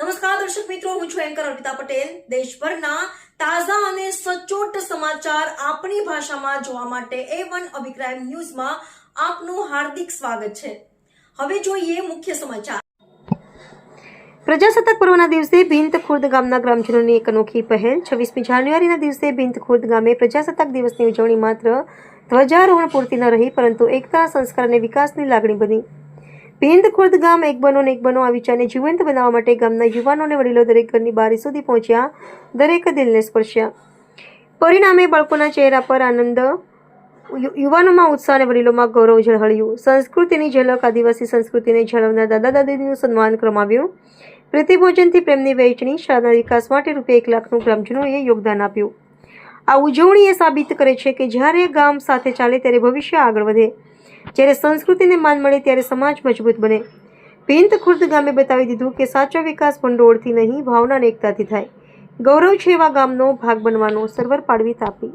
નમસ્કાર, દર્શક મિત્રો, હું છું એન્કર અર્પિતા પટેલ. દેશભરના તાજા અને સચોટ સમાચાર આપણી ભાષામાં જોવા માટે એ વન અભિપ્રાય ન્યૂઝમાં આપનું હાર્દિક સ્વાગત છે. હવે જોઈએ મુખ્ય સમાચાર. પ્રજાસત્તાક પર્વના દિવસે ભીંત ખુર્દ ગામના ગ્રામજનોની એક અનોખી પહેલ. છવ્વીસમી જાન્યુઆરીના દિવસે ભીંત ખુર્દ ગામે પ્રજાસત્તાક દિવસની ઉજવણી માત્ર ધ્વજારોહણ પૂરતી ન રહી, પરંતુ એકતા, સંસ્કાર અને વિકાસની લાગણી બની. ભીંત ખુર્દ ગામ એક બનો ને એક બનો આ વિચારને જીવંત બનાવવા માટે ગામના યુવાનોને વડીલો દરેક ઘરની બારી સુધી પહોંચ્યા. દરેક દિલને સ્પર્શ્યા. પરિણામે બાળકોના ચહેરા પર આનંદ યુવાનોમાં ઉત્સાહ અને વડીલોમાં ગૌરવ ઝળહળ્યું. સંસ્કૃતિની ઝલક, આદિવાસી સંસ્કૃતિને જળવનાર દાદા દાદીનું સન્માન ક્રમાવ્યું પ્રીતિભોજનથી પ્રેમની વહેંચણી, શાળાના વિકાસ માટે રૂપિયા એક લાખનું ગ્રામજનોએ યોગદાન આપ્યું. આ ઉજવણી એ સાબિત કરે છે કે જ્યારે ગામ સાથે ચાલે ત્યારે ભવિષ્ય આગળ વધે. જ્યારે સંસ્કૃતિને માન મળે ત્યારે સમાજ મજબૂત બને. ભીંત ખુર્દ ગામે બતાવી દીધું કે સાચો વિકાસ ભંડોળથી નહીં, ભાવનાને એકતાથી થાય. ગૌરવ છે એવા ગામનો ભાગ બનવાનો, સર્વર પાડવી તાપી.